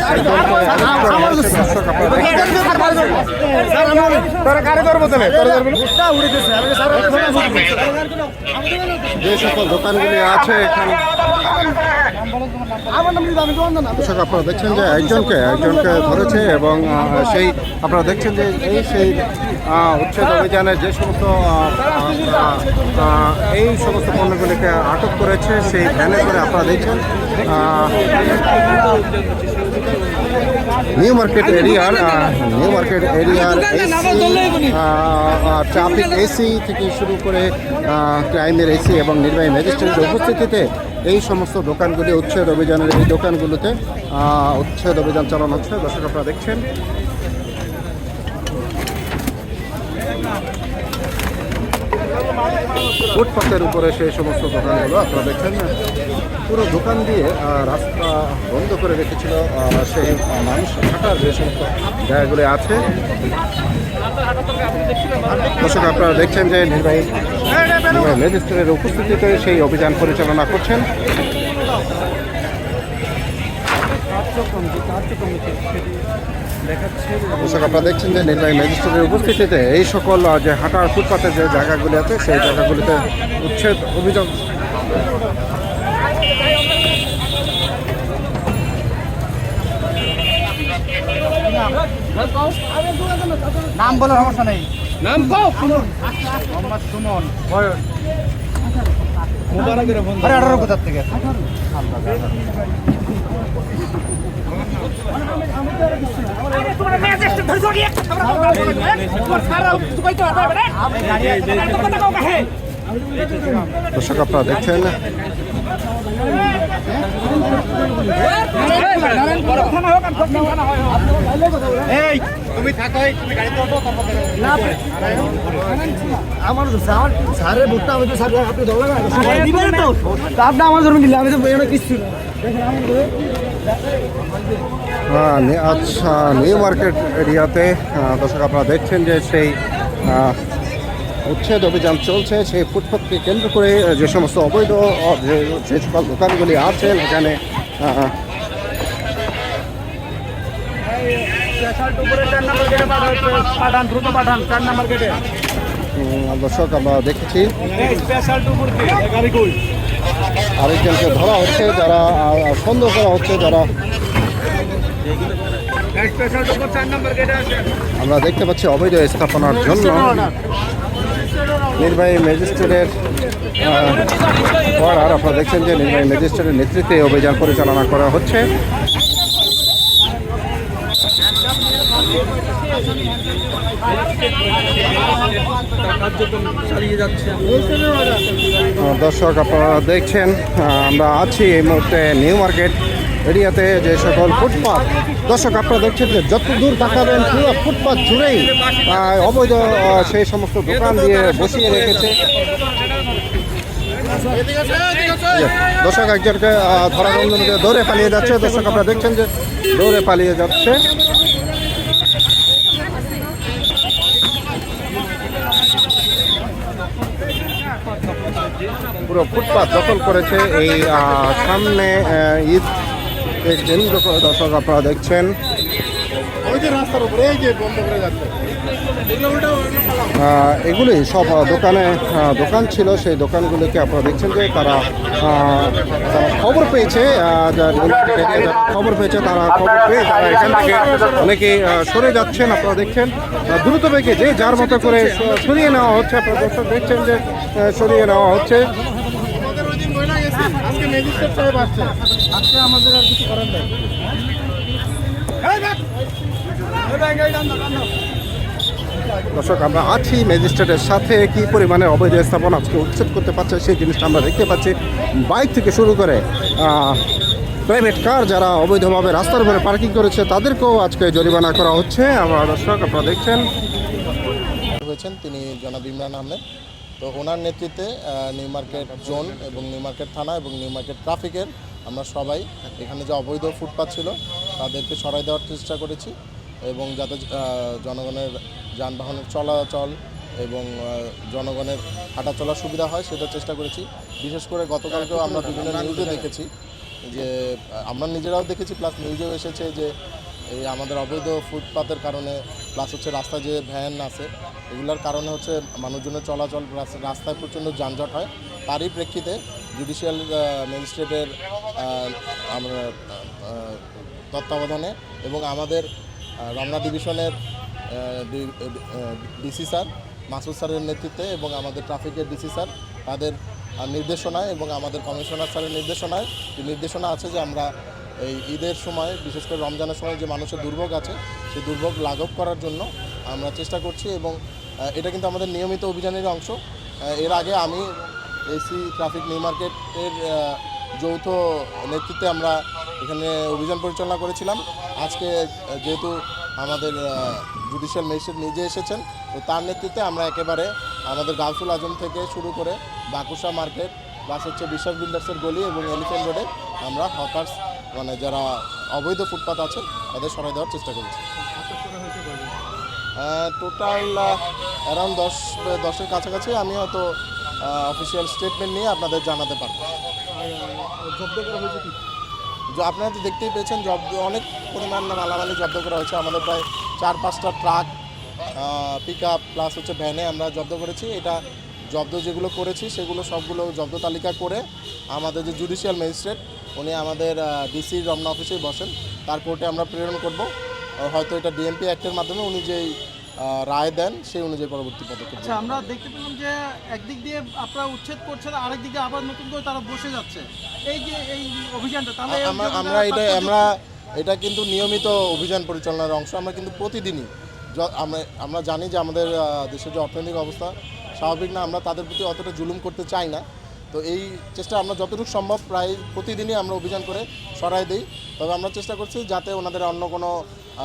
ಸಾಕು ಸಾಕು যে সকল দোকানগুলি আছে এখানে দর্শক আপনারা দেখছেন যে একজনকে একজনকে ধরেছে এবং সেই আপনারা দেখছেন যে এই সেই উচ্ছেদ অভিযানে যে সমস্ত এই সমস্ত পণ্যগুলিকে আটক করেছে সেই ভ্যানে করে আপনারা দেখছেন নিউ মার্কেট এরিয়ার নিউ মার্কেট এরিয়ার ট্রাফিক এসি থেকে শুরু করে ক্রাইমের এসি এবং নির্বাহী ম্যাজিস্ট্রেটের উপস্থিতিতে এই সমস্ত দোকানগুলি উচ্ছেদ অভিযানের এই দোকানগুলোতে আহ, উচ্ছেদ অভিযান চালানো হচ্ছে। দর্শক আপনারা দেখছেন ফুটপাতের উপরে সেই সমস্ত দোকানগুলো, আপনারা দেখছেন, পুরো দোকান দিয়ে রাস্তা বন্ধ করে রেখেছিল সেই মানুষ হাঁটার যে সমস্ত জায়গাগুলি আছে। দর্শক, আপনারা দেখছেন যে নির্বাহী ম্যাজিস্ট্রেটের উপস্থিতিতে সেই অভিযান পরিচালনা করছেন। দর্শক আপনারা দেখছেন যে নির্বাহী ম্যাজিস্ট্রেটের উপস্থিতিতে এই সকল যে হাঁটার ফুটপাতে যে জায়গাগুলি আছে সেই জায়গাগুলিতে উচ্ছেদ অভিযান। নাম বলে সমস্যা নেই। নাম কও। মোহাম্মদ সুমন। বয়স। আরে আঠারো কোথার থেকে? দর্শক আপনারা দেখছেন? আমার স্যারের ভোটটা আমি তো স্যার আপনি আপনি আমার জন্য দিলে আমি তো আহ, নি- আচ্ছা নিউ মার্কেট এরিয়াতে দর্শক আপনারা দেখছেন যে সেই উচ্ছেদ অভিযান চলছে, সেই ফুটপাথকে কেন্দ্র করে যে সমস্ত অবৈধ যে সকল দোকানগুলি আছে এখানে দর্শক আমরা দেখেছি। আরেকজনকে ধরা হচ্ছে, যারা সন্দেহ করা হচ্ছে, যারা আমরা দেখতে পাচ্ছি অবৈধ স্থাপনার জন্য নির্বাহী ম্যাজিস্ট্রেটের আর আপনারা দেখছেন যে নির্বাহী ম্যাজিস্ট্রেটের নেতৃত্বে অভিযান পরিচালনা করা হচ্ছে। দর্শক, আপনারা দেখছেন আমরা আছি এই মুহূর্তে নিউ মার্কেট এরিয়াতে যে সকল ফুটপাথ দর্শক, আপনারা দেখছেন যে যত দূর তাকাবেন পুরো ফুটপাথ জুড়েই অবৈধ সেই সমস্ত দোকান দিয়ে বসিয়ে রেখেছে। দর্শক, একজনকে ধরা দৌড়ে পালিয়ে যাচ্ছে। দর্শক, আপনারা দেখছেন যে দৌড়ে পালিয়ে যাচ্ছে। পুরো ফুটপাথ দখল করেছে এই সামনে ঈদ করে দর্শক আপনারা দেখছেন। এগুলি সব দোকানে দোকান ছিল সেই দোকানগুলিকে আপনারা দেখছেন যে তারা খবর পেয়েছে খবর পেয়েছে তারা খবর পেয়ে তারা এখান থেকে অনেকে সরে যাচ্ছেন আপনারা দেখছেন। দ্রুত বেগে যে যার মতো করে সরিয়ে নেওয়া হচ্ছে আপনারা দর্শক দেখছেন যে সরিয়ে নেওয়া হচ্ছে। আজকে ম্যাজিস্ট্রেট সাহেব আসছে। আজকে আমাদের আর কিছু করার নেই। দর্শক, আমরা আছি ম্যাজিস্ট্রেটের সাথে। কি পরিমাণে অবৈধ স্থাপন আজকে উচ্ছেদ করতে পারছে সেই জিনিসটা আমরা দেখতে পাচ্ছি। বাইক থেকে শুরু করে প্রাইভেট কার যারা অবৈধভাবে রাস্তার উপরে পার্কিং করেছে, তাদেরকেও আজকে জরিমানা করা হচ্ছে। আমরা দর্শক, আপনারা দেখছেন। হয়েছেন তিনি জনাব ইমরান আহমেদ। তো ওনার নেতৃত্বে নিউ মার্কেট জোন এবং নিউ মার্কেট থানা এবং নিউ মার্কেট ট্রাফিকের আমরা সবাই এখানে যে অবৈধ ফুটপাথ ছিল, তাদেরকে সরাই দেওয়ার চেষ্টা করেছি। এবং যাতে জনগণের যানবাহনের চলাচল এবং জনগণের হাঁটা চলার সুবিধা হয় সেটা চেষ্টা করেছি। বিশেষ করে গতকালকেও আমরা বিভিন্ন নিউজে দেখেছি যে, আমরা নিজেরাও দেখেছি প্লাস নিউজেও এসেছে যে, এই আমাদের অবৈধ ফুটপাতের কারণে প্লাস হচ্ছে রাস্তায় যে ভ্যান আছে, এগুলোর কারণে হচ্ছে মানুষজনের চলাচল রাস্তায় প্রচণ্ড যানজট হয়। তারই প্রেক্ষিতে জুডিশিয়াল ম্যাজিস্ট্রেটের আমরা তত্ত্বাবধানে এবং আমাদের রমনা ডিভিশনের ডিসি স্যার, মাসুদ স্যারের নেতৃত্বে এবং আমাদের ট্রাফিকের ডিসি স্যার, তাদের নির্দেশনায় এবং আমাদের কমিশনার স্যারের নির্দেশনায় নির্দেশনা আছে যে আমরা এই ঈদের সময়, বিশেষ করে রমজানের সময় যে মানুষের দুর্ভোগ আছে, সেই দুর্ভোগ লাঘব করার জন্য আমরা চেষ্টা করছি এবং এটা কিন্তু আমাদের নিয়মিত অভিযানের অংশ। এর আগে আমি এসি ট্রাফিক নিউ মার্কেটের যৌথ নেতৃত্বে আমরা এখানে অভিযান পরিচালনা করেছিলাম। আজকে যেহেতু আমাদের জুডিশিয়াল ম্যাজিস্ট্রেট নিজে এসেছেন, তো তার নেতৃত্বে আমরা একেবারে আমাদের গাউসুল আজম থেকে শুরু করে বাকুশা মার্কেট প্লাস হচ্ছে বিশ্বাস বিল্ডার্সের গলি এবং এলিফেন্ট রোডে আমরা হকার্স মানে যারা অবৈধ ফুটপাত আছে তাদের সরাই দেওয়ার চেষ্টা করেছি। টোটাল অ্যারাউন্ড দশ, দশের কাছাকাছি আমি হয়তো অফিসিয়াল স্টেটমেন্ট নিয়ে আপনাদের জানাতে পারব। জব্দ করা হয়েছে কি? আপনারা তো দেখতেই পেয়েছেন জব্দ অনেক পরিমাণ মালামালি জব্দ করা হয়েছে। আমাদের প্রায় চার পাঁচটা ট্রাক পিক আপ প্লাস হচ্ছে ভ্যানে আমরা জব্দ করেছি। এটা জব্দ যেগুলো করেছি, সেগুলো সবগুলো জব্দ তালিকা করে আমাদের যে জুডিশিয়াল ম্যাজিস্ট্রেট উনি আমাদের ডিসি রমনা অফিসেই বসেন। তার কোর্টে আমরা প্রেরণ করব। হয়তো এটা ডিএমপি অ্যাক্টের মাধ্যমে উনি যেই রায় দেন সেই অনুযায়ী পরবর্তী পদক্ষেপ আচ্ছা আমরা দেখতে পেলাম যে একদিক দিয়ে আপনারা উচ্ছেদ করছেন আরেক দিকে আবার নতুন করে তারা বসে যাচ্ছে। এই যে এই অভিযানটা তাহলে আমরা আমরা এটা আমরা এটা কিন্তু নিয়মিত অভিযান পরিচালনার অংশ আমরা কিন্তু প্রতিদিনই আমরা আমরা জানি যে আমাদের দেশের যে অর্থনৈতিক অবস্থা স্বাভাবিক না আমরা তাদের প্রতি অতটা জুলুম করতে চাই না। তো এই চেষ্টা আমরা যতটুকু সম্ভব প্রায় প্রতিদিনই আমরা অভিযান করে সরাই দিই। তবে আমরা চেষ্টা করছি যাতে ওনাদের অন্য কোনো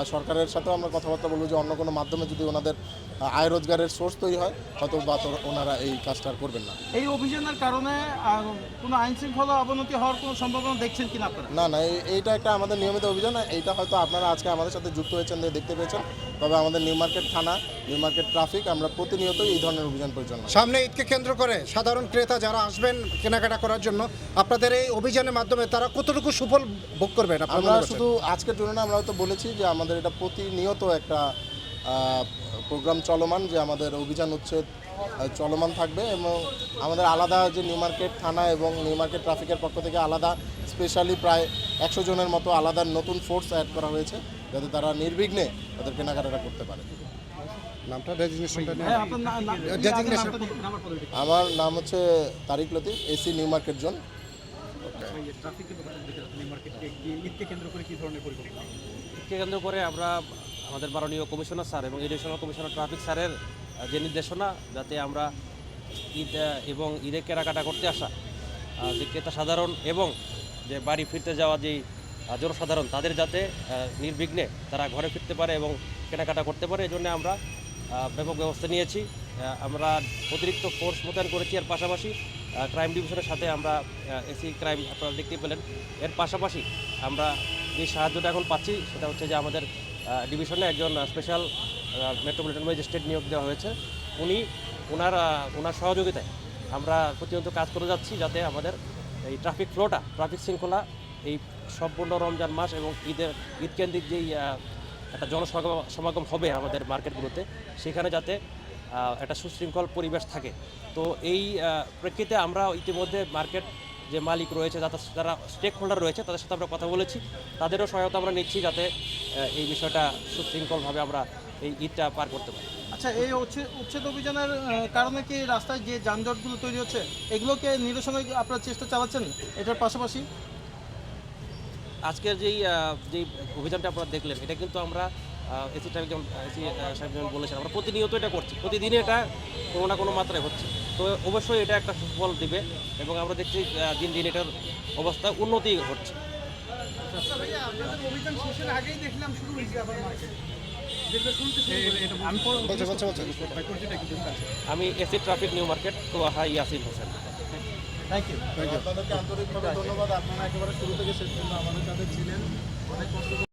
সরকারের সাথেও আমরা কথাবার্তা বলব যে অন্য কোনো মাধ্যমে যদি ওনাদের আয় রোজগারের সোর্স তৈরি হয় হয়তো বা তো- ওনারা এই কাজটা করবেন না। এই অভিযানের কারণে কোনো আইন শৃঙ্খলা অবনতি হওয়ার কোনো সম্ভাবনা দেখছেন কিনা আপনারা? না না এইটা একটা আমাদের নিয়মিত অভিযান এইটা হয়তো আপনারা আজকে আমাদের সাথে যুক্ত হয়েছেন দেখতে পেয়েছেন। তবে আমাদের নিউ মার্কেট থানা নিউ মার্কেট ট্রাফিক আমরা প্রতিনিয়তই এই ধরনের অভিযান পরিচালনা। সামনে ঈদকে কেন্দ্র করে সাধারণ ক্রেতা যারা আসবেন কেনাকাটা করার জন্য আপনাদের এই অভিযানের মাধ্যমে তারা কতটুকু সুফল ভোগ করবেন আমরা শুধু আজকের জন্য না, আমরা হয়তো বলেছি যে আমাদের এটা প্রতিনিয়ত একটা প্রোগ্রাম চলমান যে আমাদের অভিযান উচ্ছেদ চলমান থাকবে এবং আমাদের আলাদা যে নিউ মার্কেট থানা এবং নিউ মার্কেট ট্রাফিকের পক্ষ থেকে আলাদা স্পেশালি প্রায় একশো জনের মতো আলাদা নতুন ফোর্স অ্যাড করা হয়েছে যাতে তারা নির্বিঘ্নে তাদের কেনাকাটা করতে পারে। নামটা হ্যাঁ। আমার নাম হচ্ছে Tariq Latif AC New Market zone ঈদকে কেন্দ্র করে আমরা আমাদের মাননীয় কমিশনার স্যার এবং এডিশনাল কমিশনার ট্রাফিক স্যারের যে নির্দেশনা যাতে আমরা ঈদ এবং ঈদের কেনাকাটা করতে আসা যে ক্রেতা সাধারণ এবং যে বাড়ি ফিরতে যাওয়া যেই জনসাধারণ, তাদের যাতে নির্বিঘ্নে তারা ঘরে ফিরতে পারে এবং কেনাকাটা করতে পারে, এই জন্য আমরা ব্যাপক ব্যবস্থা নিয়েছি। আমরা অতিরিক্ত ফোর্স মোতায়েন করেছি, এর পাশাপাশি ক্রাইম ডিভিশনের সাথে আমরা এসি ক্রাইম আপনারা দেখতে পেলেন। এর পাশাপাশি আমরা যে সাহায্যটা এখন পাচ্ছি, সেটা হচ্ছে যে আমাদের ডিভিশনে একজন স্পেশাল মেট্রোপলিটন ম্যাজিস্ট্রেট নিয়োগ দেওয়া হয়েছে। উনি ওনার ওনার সহযোগিতায় আমরা প্রতিনিয়ত কাজ করে যাচ্ছি, যাতে আমাদের এই ট্রাফিক ফ্লোটা ট্রাফিক শৃঙ্খলা, এই সম্পূর্ণ রমজান মাস এবং ঈদের ঈদকেন্দ্রিক যেই একটা জনসমাগম, সমাগম হবে আমাদের মার্কেটগুলোতে, সেখানে যাতে একটা সুশৃঙ্খল পরিবেশ থাকে। তো এই প্রেক্ষিতে আমরা ইতিমধ্যে মার্কেট যে মালিক রয়েছে যারা স্টেক হোল্ডার রয়েছে, তাদের সাথে আমরা কথা বলেছি। তাদেরও সহায়তা আমরা নিচ্ছি যাতে এই বিষয়টা সুশৃঙ্খলভাবে আমরা এই ঈদটা পার করতে পারি। আচ্ছা এই উচ্ছেদ অভিযানের কারণে কি রাস্তায় যে যানজটগুলো তৈরি হচ্ছে, এগুলোকে নিরসনে আপনারা চেষ্টা চালাচ্ছেন? এটার পাশাপাশি? আজকের যেই যেই অভিযানটা আপনারা দেখলেন এটা কিন্তু আমরা এসি টাইম যেমন এসি সাহেব যেমন বলেছেন আমরা প্রতিনিয়ত এটা করছি। প্রতিদিনই এটা কোনো না কোনো মাত্রায় হচ্ছে। তো অবশ্যই এটা একটা সুফল দিবে এবং আমরা দেখছি দিন দিন এটার অবস্থা উন্নতি হচ্ছে। বলছে বলছে বলছে আমি এসি ট্রাফিক নিউ মার্কেট তো হাই ইয়াসিন হোসেন। থ্যাংক ইউ আপনাদেরকে আন্তরিকভাবে ধন্যবাদ। আপনারা একেবারে শুরু থেকে শেষ পর্যন্ত আমাদের সাথে ছিলেন। অনেক কষ্ট